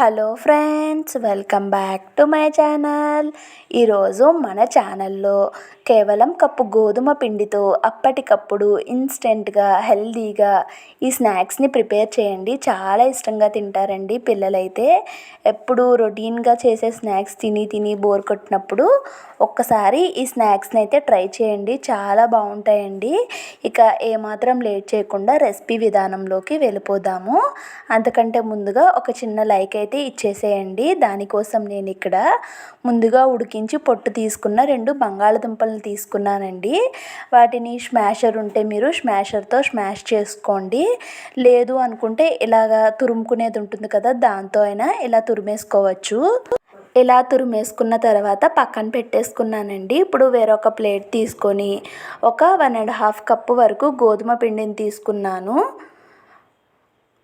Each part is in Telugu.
Hello friends welcome back to my channel. ఈరోజు మన ఛానల్లో కేవలం కప్పు గోధుమ పిండితో అప్పటికప్పుడు ఇన్స్టెంట్గా హెల్దీగా ఈ స్నాక్స్ని ప్రిపేర్ చేయండి. చాలా ఇష్టంగా తింటారండి పిల్లలైతే. ఎప్పుడు రొటీన్గా చేసే స్నాక్స్ తిని తిని బోర్ కొట్టినప్పుడు ఒక్కసారి ఈ స్నాక్స్ని అయితే ట్రై చేయండి. చాలా బాగుంటాయండి. ఇక ఏమాత్రం లేట్ చేయకుండా రెసిపీ విధానంలోకి వెళ్ళిపోదాము. అంతకంటే ముందుగా ఒక చిన్న లైక్ అయితే అయితే ఇచ్చేసేయండి. దానికోసం నేను ఇక్కడ ముందుగా ఉడికించి పొట్టు తీసుకున్న రెండు బంగాళదుంపలను తీసుకున్నానండి. వాటిని స్మాషర్ ఉంటే మీరు స్మాషర్తో స్మాష్ చేసుకోండి. లేదు అనుకుంటే ఇలాగా తురుముకునేది ఉంటుంది కదా దాంతో అయినా ఇలా తురిమేసుకోవచ్చు. ఇలా తురిమేసుకున్న తర్వాత పక్కన పెట్టేసుకున్నానండి. ఇప్పుడు వేరొక ప్లేట్ తీసుకొని ఒక వన్ అండ్ హాఫ్ కప్పు వరకు గోధుమ పిండిని తీసుకున్నాను.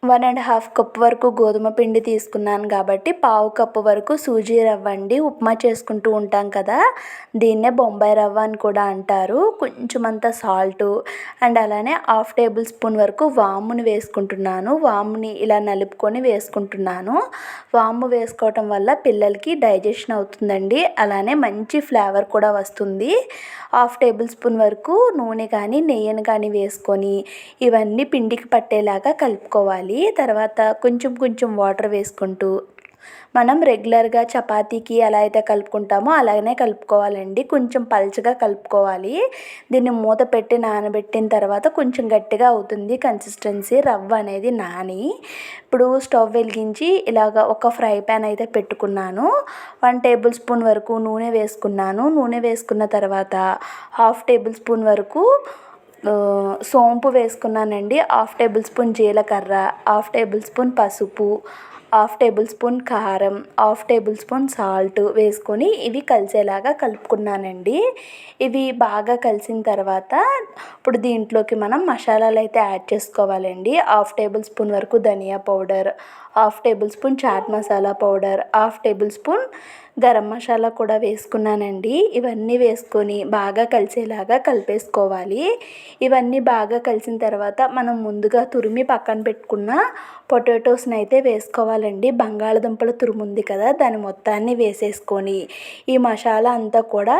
వన్ అండ్ హాఫ్ కప్ వరకు గోధుమ పిండి తీసుకున్నాను కాబట్టి పావు కప్పు వరకు సూజీ రవ్వ అండి. ఉప్మా చేసుకుంటూ ఉంటాం కదా దీన్నే బొంబాయి రవ్వ అని కూడా అంటారు. కొంచెం అంత సాల్ట్ అండ్ అలానే హాఫ్ టేబుల్ స్పూన్ వరకు వాముని వేసుకుంటున్నాను. వాముని ఇలా నలుపుకొని వేసుకుంటున్నాను. వాము వేసుకోవటం వల్ల పిల్లలకి డైజెషన్ అవుతుందండి. అలానే మంచి ఫ్లేవర్ కూడా వస్తుంది. హాఫ్ టేబుల్ స్పూన్ వరకు నూనె కానీ నెయ్యిని కానీ వేసుకొని ఇవన్నీ పిండికి పట్టేలాగా కలుపుకోవాలి. తర్వాత కొంచెం కొంచెం వాటర్ వేసుకుంటూ మనం రెగ్యులర్గా చపాతీకి ఎలా అయితే కలుపుకుంటామో అలాగనే కలుపుకోవాలండి. కొంచెం పల్చగా కలుపుకోవాలి. దీన్ని మూత పెట్టి నానబెట్టిన తర్వాత కొంచెం గట్టిగా అవుతుంది. కన్సిస్టెన్సీ రవ్వ అనేది నాని. ఇప్పుడు స్టవ్ వెలిగించి ఇలాగ ఒక ఫ్రై ప్యాన్ అయితే పెట్టుకున్నాను. వన్ టేబుల్ స్పూన్ వరకు నూనె వేసుకున్నాను. నూనె వేసుకున్న తర్వాత హాఫ్ టేబుల్ స్పూన్ వరకు సోంపు వేసుకున్నానండి. హాఫ్ టేబుల్ స్పూన్ జీలకర్ర హాఫ్ టేబుల్ స్పూన్ పసుపు హాఫ్ టేబుల్ స్పూన్ కారం హాఫ్ టేబుల్ స్పూన్ సాల్ట్ వేసుకొని ఇవి కలిసేలాగా కలుపుకున్నానండి. ఇవి బాగా కలిసిన తర్వాత ఇప్పుడు దీంట్లోకి మనం మసాలాలు అయితే యాడ్ చేసుకోవాలండి. హాఫ్ టేబుల్ స్పూన్ వరకు ధనియా powder half tablespoon chaat masala powder half tablespoon garam masala కూడా వేసుకున్నానండి. ఇవన్నీ వేసుకొని బాగా కలిసేలాగా కలిపేసుకోవాలి. ఇవన్నీ బాగా కలిసిన తర్వాత మనం ముందుగా తురిమి పక్కన పెట్టుకున్న పొటాటోస్ని అయితే వేసుకోవాలండి. బంగాళదుంపల తురుముంది కదా దాని మొత్తాన్ని వేసేసుకొని ఈ మసాలా అంతా కూడా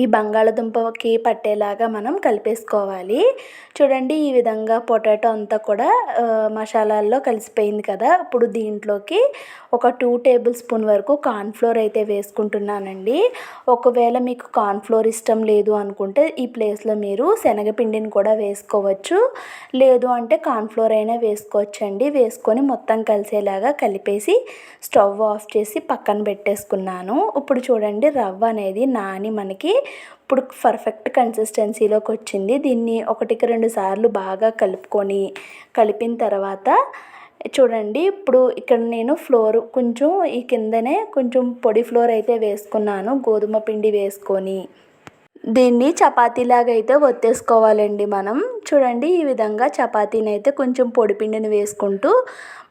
ఈ బంగాళదుంపకి పట్టేలాగా మనం కలిపేసుకోవాలి. చూడండి ఈ విధంగా పొటాటో అంతా కూడా మసాలాల్లో కలిసిపోయింది కదా. ఇప్పుడు దీంట్లోకి ఒక టూ టేబుల్ స్పూన్ వరకు కార్న్ఫ్లోర్ అయితే వేసుకుంటున్నానండి. ఒకవేళ మీకు కార్న్ఫ్లోర్ ఇష్టం లేదు అనుకుంటే ఈ ప్లేస్లో మీరు శనగపిండిని కూడా వేసుకోవచ్చు. లేదు అంటే కార్న్ఫ్లోర్ అయినా వేసుకోవచ్చండి. వేసుకొని మొత్తం కలిసేలాగా కలిపేసి స్టవ్ ఆఫ్ చేసి పక్కన పెట్టేసుకున్నాను. ఇప్పుడు చూడండి రవ్వ అనేది నాని మనకి ఇప్పుడు పర్ఫెక్ట్ కన్సిస్టెన్సీలోకి వచ్చింది. దీన్ని ఒకటికి రెండు సార్లు బాగా కలుపుకొని కలిపిన తర్వాత చూడండి ఇప్పుడు ఇక్కడ నేను ఫ్లోర్ కొంచెం ఈ కిందనే కొంచెం పొడి ఫ్లోర్ అయితే వేసుకున్నాను. గోధుమ పిండి వేసుకొని. దీన్ని చపాతీలాగా అయితే ఒత్తేసుకోవాలండి మనం. చూడండి ఈ విధంగా చపాతీని అయితే కొంచెం పొడిపిండిని వేసుకుంటూ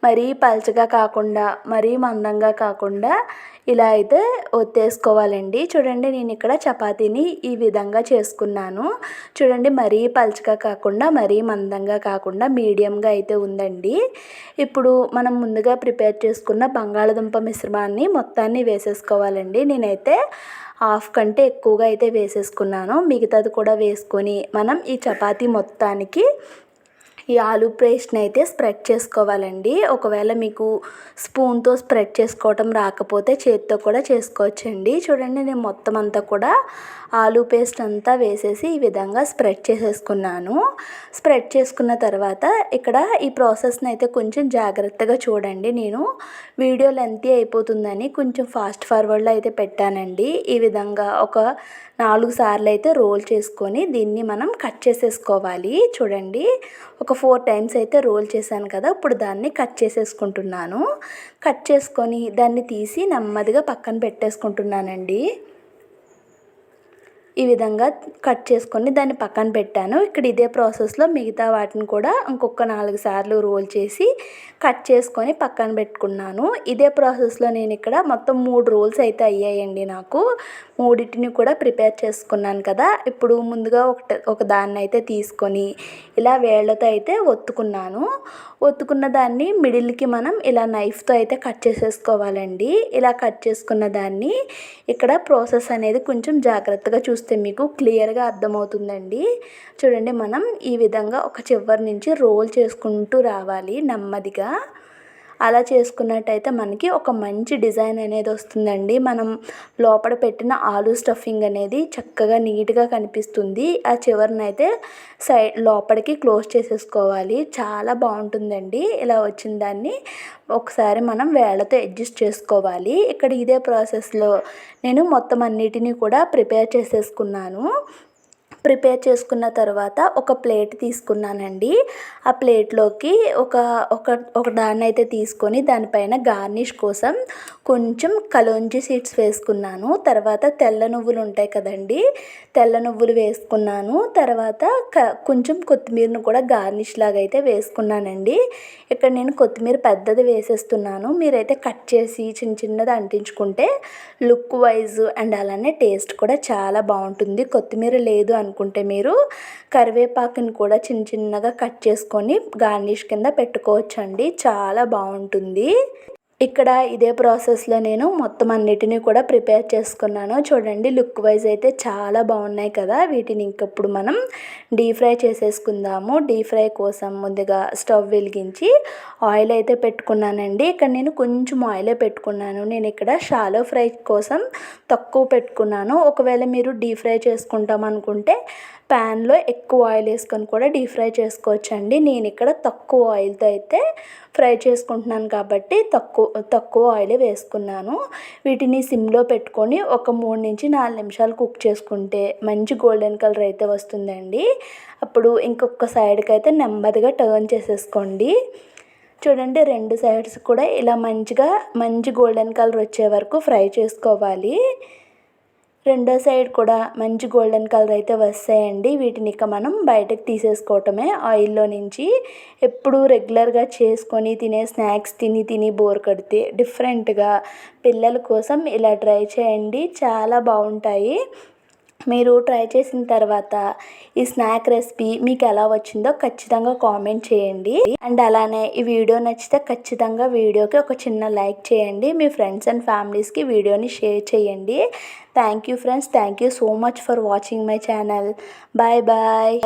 మరీ పల్చగా కాకుండా మరీ మందంగా కాకుండా ఇలా అయితే ఒత్తేసుకోవాలండి. చూడండి నేను ఇక్కడ చపాతీని ఈ విధంగా చేసుకున్నాను. చూడండి మరీ పల్చగా కాకుండా మరీ మందంగా కాకుండా మీడియంగా అయితే ఉందండి. ఇప్పుడు మనం ముందుగా ప్రిపేర్ చేసుకున్న బంగాళదుంప మిశ్రమాన్ని మొత్తాన్ని వేసేసుకోవాలండి. నేనైతే హాఫ్ కంటే ఎక్కువగా అయితే వేసేసుకున్నాను. మిగతాది కూడా వేసుకొని మనం ఈ చపాతీ మొత్తానికి ఈ ఆలు పేస్ట్ని అయితే స్ప్రెడ్ చేసుకోవాలండి. ఒకవేళ మీకు స్పూన్తో స్ప్రెడ్ చేసుకోవటం రాకపోతే చేతితో కూడా చేసుకోవచ్చండి. చూడండి నేను మొత్తం అంతా కూడా ఆలు పేస్ట్ అంతా వేసేసి ఈ విధంగా స్ప్రెడ్ చేసేసుకున్నాను. స్ప్రెడ్ చేసుకున్న తర్వాత ఇక్కడ ఈ ప్రాసెస్ని అయితే కొంచెం జాగ్రత్తగా చూడండి. నేను వీడియో లెంతీ అయిపోతుందని కొంచెం ఫాస్ట్ ఫార్వర్డ్లో అయితే పెట్టానండి. ఈ విధంగా ఒక నాలుగు సార్లు అయితే రోల్ చేసుకొని దీన్ని మనం కట్ చేసేసుకోవాలి. చూడండి ఒక ఫోర్ టైమ్స్ అయితే రోల్ చేశాను కదా ఇప్పుడు దాన్ని కట్ చేసేసుకుంటున్నాను. కట్ చేసుకొని దాన్ని తీసి నెమ్మదిగా పక్కన పెట్టేసుకుంటున్నానండి. ఈ విధంగా కట్ చేసుకొని దాన్ని పక్కన పెట్టాను. ఇక్కడ ఇదే ప్రాసెస్లో మిగతా వాటిని కూడా ఇంకొక నాలుగు సార్లు రోల్ చేసి కట్ చేసుకొని పక్కన పెట్టుకున్నాను. ఇదే ప్రాసెస్లో నేను ఇక్కడ మొత్తం మూడు రోల్స్ అయితే అయ్యాయండి నాకు. మూడింటిని కూడా ప్రిపేర్ చేసుకున్నాను కదా. ఇప్పుడు ముందుగా ఒక ఒక దాన్ని అయితే తీసుకొని ఇలా వేళ్ళతో అయితే ఒత్తుకున్నాను. ఒత్తుకున్న దాన్ని మిడిల్కి మనం ఇలా నైఫ్తో అయితే కట్ చేసేసుకోవాలండి. ఇలా కట్ చేసుకున్న దాన్ని ఇక్కడ ప్రాసెస్ అనేది కొంచెం జాగ్రత్తగా చూస్తే మీకు క్లియర్గా అర్థమవుతుందండి. చూడండి మనం ఈ విధంగా ఒక చివరి నుంచి రోల్ చేసుకుంటూ రావాలి నెమ్మదిగా. అలా చేసుకున్నట్టయితే మనకి ఒక మంచి డిజైన్ అనేది వస్తుందండి. మనం లోపల పెట్టిన ఆలు స్టఫింగ్ అనేది చక్కగా నీట్గా కనిపిస్తుంది. ఆ చివరినైతే సైడ్ లోపలికి క్లోజ్ చేసేసుకోవాలి. చాలా బాగుంటుందండి. ఇలా వచ్చిన దాన్ని ఒకసారి మనం వేళ్ళతో అడ్జస్ట్ చేసుకోవాలి. ఇక్కడ ఇదే ప్రాసెస్లో నేను మొత్తం అన్నిటినీ కూడా ప్రిపేర్ చేసేసుకున్నాను. ప్రిపేర్ చేసుకున్న తర్వాత ఒక ప్లేట్ తీసుకున్నానండి. ఆ ప్లేట్లోకి ఒక ఒక ఒక దాన్ని అయితే తీసుకొని దానిపైన గార్నిష్ కోసం కొంచెం కలోంజి సీడ్స్ వేసుకున్నాను. తర్వాత తెల్ల నువ్వులు ఉంటాయి కదండి తెల్ల నువ్వులు వేసుకున్నాను. తర్వాత క కొంచెం కొత్తిమీరను కూడా గార్నిష్ లాగా అయితే వేసుకున్నానండి. ఇక్కడ నేను కొత్తిమీర పెద్దది వేసేస్తున్నాను. మీరైతే కట్ చేసి చిన్న చిన్నది అంటించుకుంటే లుక్ వైజ్ అండ్ అలానే టేస్ట్ కూడా చాలా బాగుంటుంది. కొత్తిమీర లేదు అనుకుంటే మీరు కరివేపాకుని కూడా చిన్న చిన్నగా కట్ చేసుకొని గార్నిష్ కింద పెట్టుకోవచ్చండి. చాలా బాగుంటుంది. ఇక్కడ ఇదే ప్రాసెస్లో నేను మొత్తం అన్నిటినీ కూడా ప్రిపేర్ చేసుకున్నాను. చూడండి లుక్ వైజ్ అయితే చాలా బాగున్నాయి కదా. వీటిని ఇంకప్పుడు మనం డీప్ ఫ్రై చేసేసుకుందాము. డీప్ ఫ్రై కోసం ముందుగా స్టవ్ వెలిగించి ఆయిల్ అయితే పెట్టుకున్నానండి. ఇక్కడ నేను కొంచెం ఆయిలే పెట్టుకున్నాను. నేను ఇక్కడ షాలో ఫ్రై కోసం తక్కువ పెట్టుకున్నాను. ఒకవేళ మీరు డీప్ ఫ్రై చేసుకుంటాం అనుకుంటే ప్యాన్లో ఎక్కువ ఆయిల్ వేసుకొని కూడా డీప్ ఫ్రై చేసుకోవచ్చండి. నేను ఇక్కడ తక్కువ ఆయిల్తో అయితే ఫ్రై చేసుకుంటున్నాను కాబట్టి తక్కువ తక్కువ ఆయిల్ వేసుకున్నాను. వీటిని సిమ్లో పెట్టుకొని ఒక మూడు నుంచి నాలుగు నిమిషాలు కుక్ చేసుకుంటే మంచి గోల్డెన్ కలర్ అయితే వస్తుందండి. అప్పుడు ఇంకొక సైడ్కి అయితే నెమ్మదిగా టర్న్ చేసేసుకోండి. చూడండి రెండు సైడ్స్ కూడా ఇలా మంచిగా మంచి గోల్డెన్ కలర్ వచ్చే వరకు ఫ్రై చేసుకోవాలి. రెండో సైడ్ కూడా మంచి గోల్డెన్ కలర్ అయితే వస్తాయండి. వీటిని ఇక మనం బయటకు తీసేసుకోవటమే. ఆయిల్లో నుంచి ఎప్పుడు రెగ్యులర్గా చేసుకొని తినే స్నాక్స్ తిని తిని బోర్ కడితే డిఫరెంట్గా పిల్లల కోసం ఇలా ట్రై చేయండి. చాలా బాగుంటాయి. మీరు ట్రై చేసిన తర్వాత ఈ స్నాక్ రెసిపీ మీకు ఎలా వచ్చిందో ఖచ్చితంగా కామెంట్ చేయండి. అండ్ అలానే ఈ వీడియో నచ్చితే ఖచ్చితంగా వీడియోకి ఒక చిన్న లైక్ చేయండి. మీ ఫ్రెండ్స్ అండ్ ఫ్యామిలీస్కి వీడియోని షేర్ చేయండి. Thank you friends thank you so much for watching my channel bye bye